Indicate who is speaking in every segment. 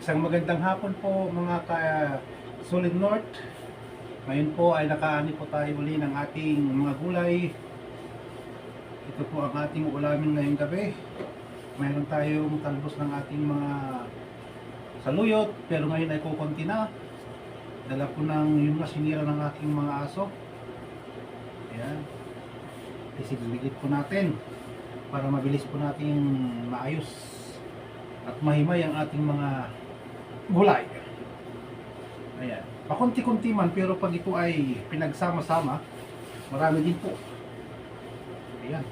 Speaker 1: Isang magandang hapon po mga ka Solid North. Ngayon po ay nakaani po tayo uli ng ating mga gulay. Ito po ang ating ulamin ngayong gabi. Mayroon tayong talbos ng ating mga saluyot pero ngayon ay kukunti na. Dala ko ng yung nga sinira ng aking mga aso. Ayan. Isigligit po natin para mabilis po natin maayos at mahimay ang ating mga gulay. Ayan. Pakunti-kunti man pero pag ito ay pinagsama-sama, marami din po. Ayan.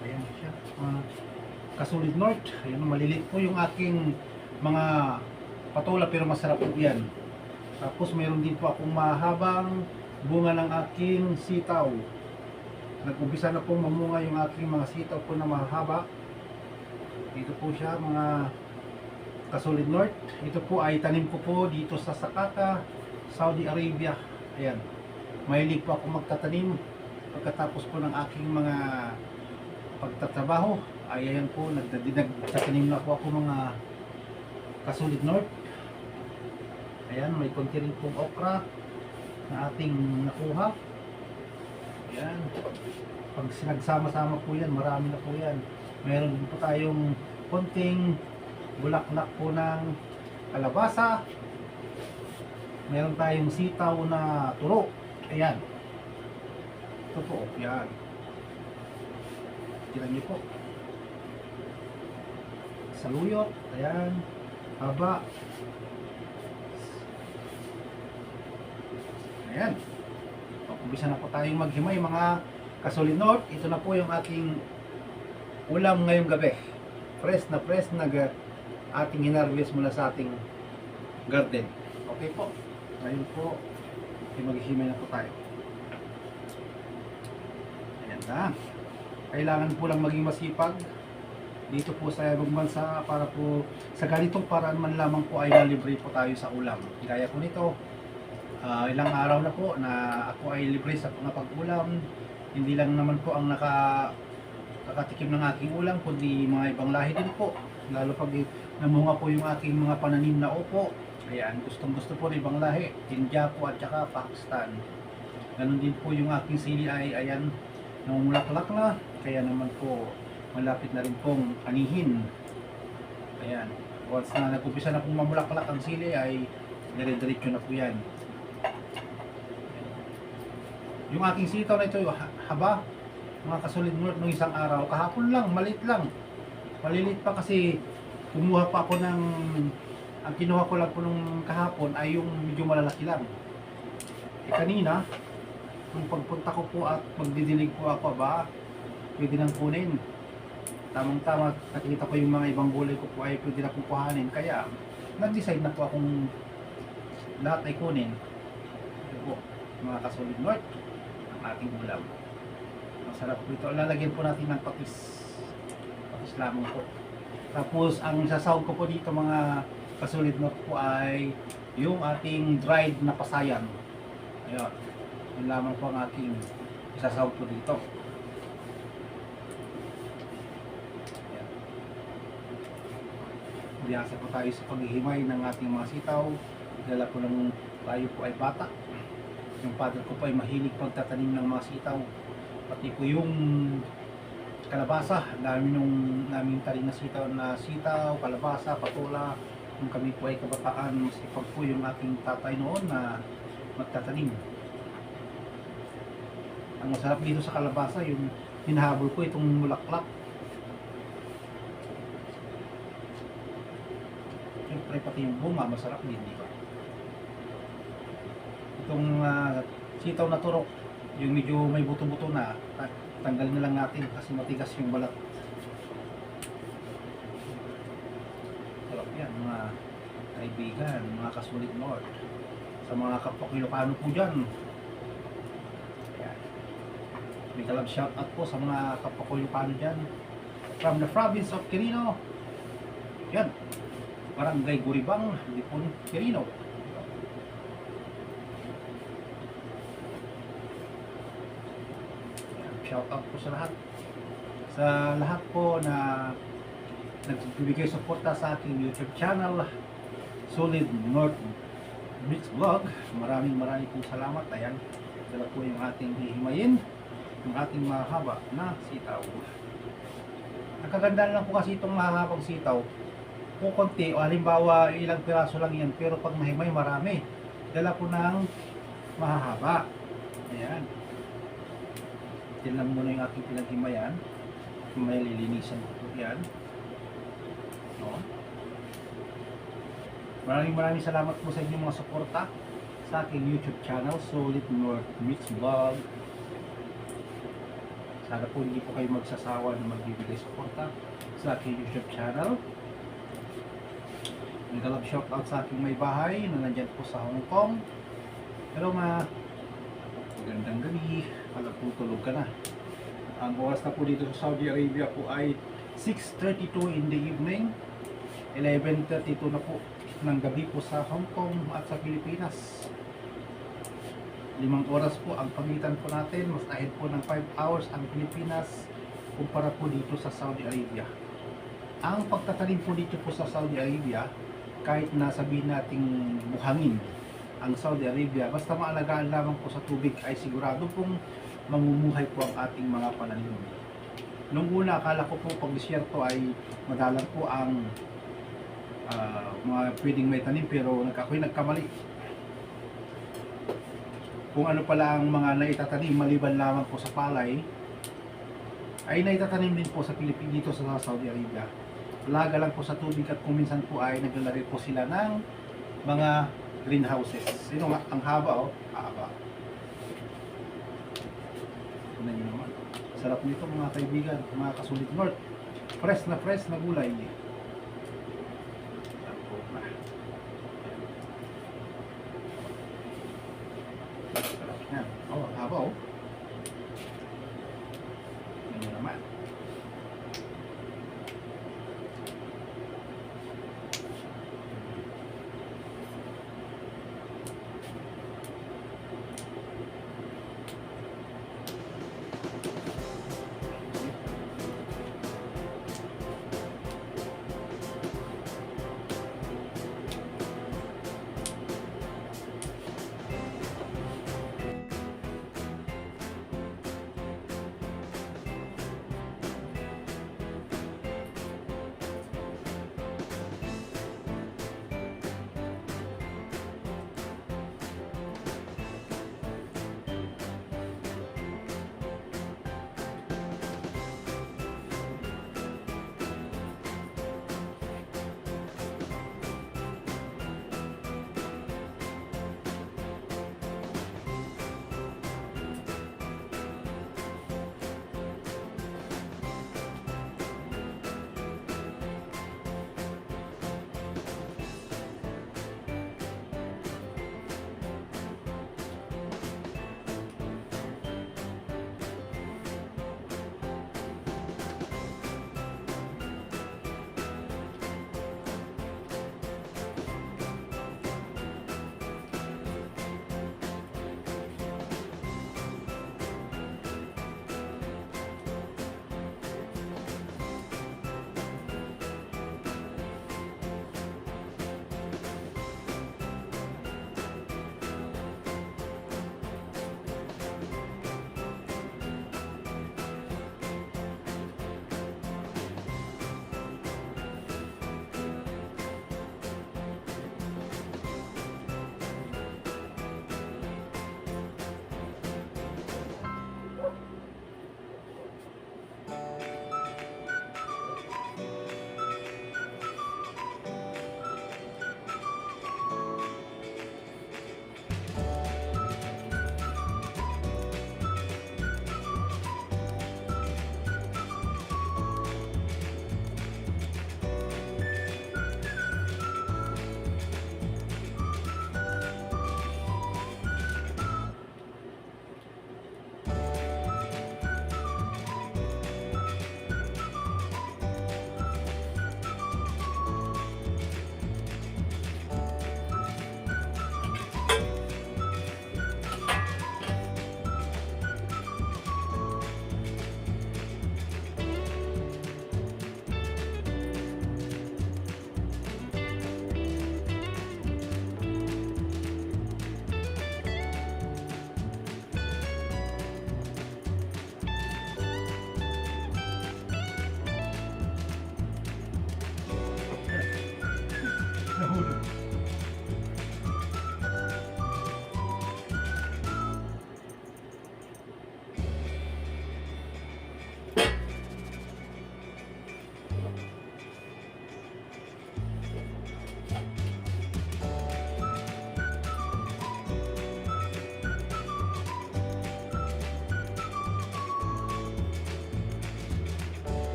Speaker 1: Ayan siya. Mga kasulid north. Ayan, malilit po yung aking mga patola pero masarap po yan. Tapos mayroon din po akong mahabang bunga ng aking sitaw. Nag-umpisa na pong mamunga yung aking mga sitaw po na mahaba. Dito po siya mga kasulid north. Ito po ay tanim ko po dito sa Sakaka, Saudi Arabia. Ayan. Mahilig po ako magtatanim pagkatapos po ng aking mga pagtatrabaho. Ay ayan po, nagtatanim na po ako mga kasulid north. Ayan, may konti rin pong okra na ating nakuha. Ayan. Pag sinagsama-sama po yan, marami na po yan. Meron din po tayong konting bulaklak po ng kalabasa. Meron tayong sitaw na turo. Ayan. Po, yan. Tignan niyo po. Saluyot, ayan. Haba. Ayan. Umpisa na po tayong maghimay mga kasolinot. Ito na po yung aking ulam ngayong gabi. Fresh na fresh na ating hinarvest mula sa ating garden. Okay po. Ngayon po, ay maghihimay na po tayo. Ayan na. Kailangan po lang maging masipag dito po sa ibang bansa para po sa ganitong paraan man lamang po ay nalibre po tayo sa ulam. Gaya po nito, Ah, ilang araw na po na ako ay libre sa mga pag-ulam. Hindi lang naman po ang naka nakatikim ng aking ulam, kundi mga ibang lahi din po. Lalo pag namunga po yung aking mga pananim na opo. Ayan, gustong gusto po ng ibang lahi. India po at saka Pakistan. Ganon din po yung aking sili ay ayan, namumulaklak na. Kaya naman po malapit na rin pong anihin. Ayan, once na nag-umpisa na pong mamulaklak ang sili ay dire-diretso na po yan. Yung aking sitaw na ito, ha- haba, mga kasulid north nung isang araw, kahapon lang, malit lang. Malilit pa kasi kumuha pa ako ng, ang kinuha ko lang po nung kahapon ay yung medyo malalaki lang. Eh kanina, nung pagpunta ko po at magdidilig po ako, ba, pwede nang kunin. Tamang-tama, nakikita ko yung mga ibang gulay ko po ay pwede na kong kuhanin. Kaya, nag-decide na po akong lahat ay kunin. Ito po, mga kasulid north ang ating ulam. Masarap po ito. Lalagyan po natin ng patis. Patis lamang po. Tapos ang sasawag ko po dito mga kasulid north po ay yung ating dried na pasayan. Ayun. Yun lamang po ang ating isasawag po dito. Ayan. Biyasa po tayo sa paghihimay ng ating mga sitaw. Dala po ng tayo po ay bata. Yung father ko po ay mahilig pagtatanim ng mga sitaw. Pati po yung kalabasa. Dami nung naming tanim na sitaw na sitaw, kalabasa, patula. Nung kami po ay kabataan, masipag po yung aking tatay noon na magtatanim. Ang masarap dito sa kalabasa, yung hinahabol ko itong mulaklak. Siyempre pati yung bunga, masarap din, di ba? Itong ah, sitaw na turok, yung medyo may buto-buto na, ta- tanggalin na lang natin kasi matigas yung balat. Sarap yan, mga kaibigan, mga kasulit Lord. Sa mga kapwa Ilocano po dyan. Ayan. May kalab shout out po sa mga kapwa Ilocano dyan. From the province of Quirino. Yan. Barangay Guribang, Lipon, Quirino. Shout out po sa lahat. Sa lahat po na nagbibigay suporta sa aking YouTube channel, Solid North Beach Vlog. Maraming maraming pong salamat. Ayan, dala po yung ating hihimayin, yung ating mahaba na sitaw. Ang kagandahan lang po kasi itong mahabang sitaw, kung konti, o halimbawa ilang piraso lang yan, pero pag mahimay marami, dala po ng mahahaba. Ayan. Tinan muna yung aking pinaghimayan. May lilinisan ko po yan. No? Maraming maraming salamat po sa inyong mga suporta sa aking YouTube channel, Solid North Meets Vlog. Sana po hindi po kayo magsasawa na magbibigay suporta sa aking YouTube channel. Nagkalab shoutout sa aking may bahay na nandyan po sa Hong Kong. Hello ma! Magandang gabi. Alam po tulog ka na. Ang oras na po dito sa Saudi Arabia po ay 6.32 in the evening. 11.32 na po ng gabi po sa Hong Kong at sa Pilipinas. Limang oras po ang pagitan po natin. Mas ahead po ng 5 hours ang Pilipinas kumpara po dito sa Saudi Arabia. Ang pagtatanim po dito po sa Saudi Arabia, kahit na sabihin nating buhangin ang Saudi Arabia, basta maalagaan lamang po sa tubig ay sigurado pong mamumuhay po ang ating mga pananim. Nung una, akala ko po pag disyerto ay madalang po ang ah, mga pwedeng may tanim pero ako'y nagkamali. Kung ano pala ang mga naitatanim maliban lamang po sa palay, ay naitatanim din po sa Pilipinas dito sa Saudi Arabia. Laga lang po sa tubig at kung minsan po ay naglalagay po sila ng mga greenhouses. Sino nga? Ang haba oh. Haba. Tignan nyo naman. Sarap nito mga kaibigan, mga kasulit north. Fresh na fresh na gulay. Sarap na. Yan. Oh, haba oh. Tignan nyo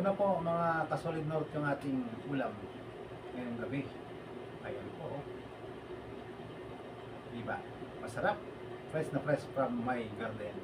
Speaker 1: naman. na po mga kasolid north yung ating ulam ngayong gabi. Ayan po. oh. Diba? Masarap. Fresh na fresh from my garden.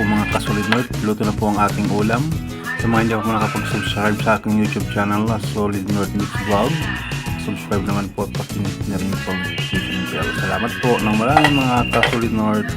Speaker 2: Po mga kasolid North. Luto na po ang ating ulam. Sa mga hindi po nakapag-subscribe sa aking YouTube channel na Solid North Mix Vlog, subscribe naman po at pakinggan na rin po ang bell. Salamat po ng maraming mga kasolid North.